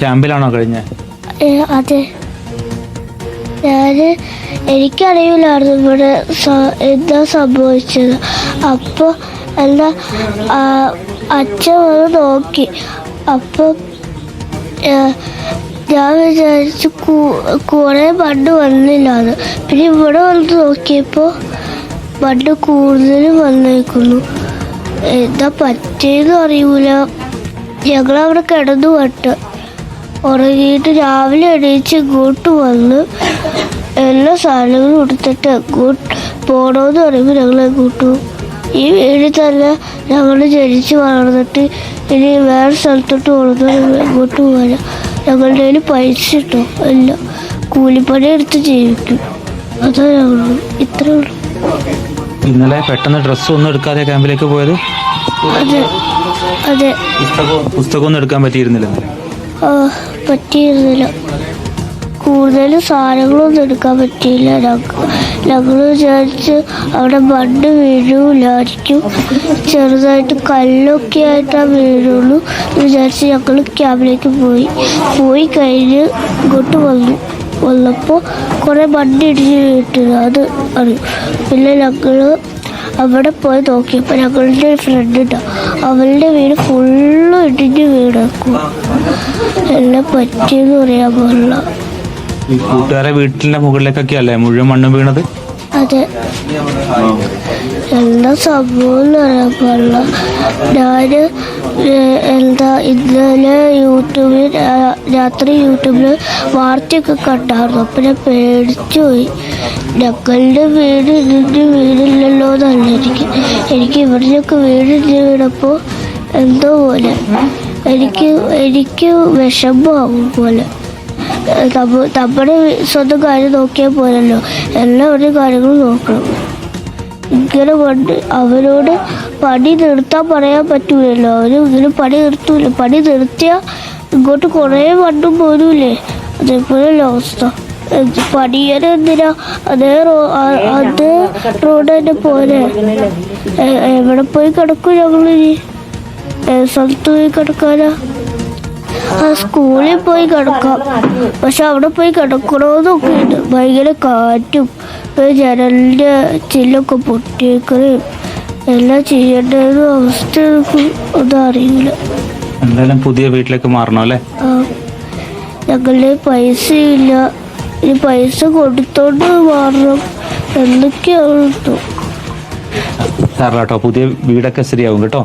ക്യാമ്പിലാണോ കഴിഞ്ഞ? അതെ. ഞാൻ എനിക്കറിയില്ലായിരുന്നു ഇവിടെ എന്താ സംഭവിച്ചത്. അപ്പോൾ എന്താ അച്ഛൻ വന്ന് നോക്കി. അപ്പം ഞാൻ വിചാരിച്ചു കുറേ മണ്ണ് വന്നില്ലാന്ന്. പിന്നെ ഇവിടെ വന്ന് നോക്കിയപ്പോൾ മണ്ണ് കൂടുതലും വന്നേക്കുന്നു. എന്താ പറ്റിയെന്ന് അറിയൂല. ഞങ്ങളവിടെ കിടന്നു പട്ട് ഉറങ്ങിയിട്ട് രാവിലെ എണീച്ച് ഇങ്ങോട്ട് വന്ന് എല്ലാ സാധനങ്ങളും എടുത്തിട്ട് അങ്ങോട്ട് പോകണമെന്ന് പറയുമ്പോൾ ഞങ്ങൾ എങ്ങോട്ട് ഈ വീട്ടിൽ തന്നെ ഞങ്ങൾ ജനിച്ച് വളർന്നിട്ട് ഇനി വേറെ സ്ഥലത്തോട്ട് പോകണമെന്ന് എങ്ങോട്ട് പോകാൻ ഞങ്ങളുടെ കയ്യിൽ പൈസ കിട്ടും. അല്ല കൂലിപ്പണി എടുത്ത് ജീവിക്കും. അതാ ഞങ്ങൾ ഇത്രേ ഉള്ളൂ. ഇന്നലെ പെട്ടെന്ന് ഡ്രസ്സ് ഒന്നും എടുക്കാതെ ക്യാമ്പിലേക്ക് പോയത്? അതെ. അതെ. പുസ്തകം പുസ്തകമൊന്നും എടുക്കാൻ പറ്റിയിരുന്നില്ല ഇന്നലെ. പറ്റിയിരുന്നില്ല. കൂടുതൽ സാധനങ്ങളൊന്നും എടുക്കാൻ പറ്റിയില്ല. ഞങ്ങൾ വിചാരിച്ച് അവിടെ മണ്ണ് വീഴൂലായിരിക്കും ചെറുതായിട്ട് കല്ലൊക്കെ ആയിട്ടാണ് വീഴുള്ളൂ എന്ന് വിചാരിച്ച് ഞങ്ങൾ ക്യാമ്പിലേക്ക് പോയി. പോയി കഴിഞ്ഞ് ഇങ്ങോട്ട് വന്നു. വന്നപ്പോൾ കുറേ മണ്ണ് ഇടിഞ്ഞ് അത് അറിയും? പിന്നെ ഞങ്ങൾ അവിടെ പോയി നോക്കിയപ്പോൾ ഞങ്ങളുടെ ഒരു ഫ്രണ്ട് ഉണ്ടാവും അവളുടെ വീട് ഫുള്ള് ഇടിഞ്ഞ് വീടക്കും എല്ലാം പറ്റിയെന്ന് പറയാൻ പോലുള്ള ഈ കൂട്ടുകാരെ വീട്ടിന്റെ മുകളിലേക്കൊക്കെ അല്ലേ മുഴുവൻ മണ്ണും വീണത്? അതെ. എന്താ സംഭവം എന്ന് പാടില്ല. ഞാൻ എന്താ ഇന്നലെ യൂട്യൂബിൽ രാത്രി യൂട്യൂബിൽ വാർത്തയൊക്കെ കണ്ടായിരുന്നു. അപ്പം ഞാൻ പേടിച്ചു പോയി. ഞങ്ങളുടെ വീട് ഇതിന്റെ വീടില്ലല്ലോ എന്നല്ല. എനിക്ക് എനിക്ക് ഇവിടെയൊക്കെ വീടിന്റെ വീടപ്പോൾ എന്തോ പോലെ. എനിക്ക് എനിക്ക് വിഷമമാവും പോലെ. നമ്മ നമ്മുടെ സ്വന്തം കാര്യം നോക്കിയാൽ പോലല്ലോ എല്ലാവരുടെയും കാര്യങ്ങളും നോക്കണം. ഇങ്ങനെ പണ്ട് അവരോട് പണി നിർത്താൻ പറയാൻ പറ്റൂലല്ലോ. അവർ ഇങ്ങനെ പണി നിർത്തൂല. പണി നിർത്തിയാൽ ഇങ്ങോട്ട് കുറേ വണ്ടും പോരൂലേ. അതേപോലെയല്ല അവസ്ഥ. പണിയാൻ എന്തിനാ? അതേ റോ അത് റോഡ് തന്നെ പോലെ എവിടെ പോയി കിടക്കും ഞങ്ങളിനി? സ്ഥലത്ത് പോയി കിടക്കാനാ? സ്കൂളിൽ പോയി കിടക്കാം. പക്ഷെ അവിടെ പോയി കിടക്കണമെന്നൊക്കെ ഉണ്ട്. ഭയങ്കര കാറ്റും ജനലിന്റെ ചില്ലൊക്കെ പൊട്ടിയേക്കുകയും എല്ലാം ചെയ്യേണ്ട അവസ്ഥ ഒന്നും അറിയില്ല. എന്തായാലും പുതിയ വീട്ടിലേക്ക് മാറണം അല്ലേ? ഞങ്ങളുടെ പൈസ ഇല്ല ഇനി പൈസ കൊടുത്തോണ്ട് മാറണം. എന്തൊക്കെയാണ് സാറാട്ടോ പുതിയ വീടൊക്കെ ശരിയാവും കേട്ടോ.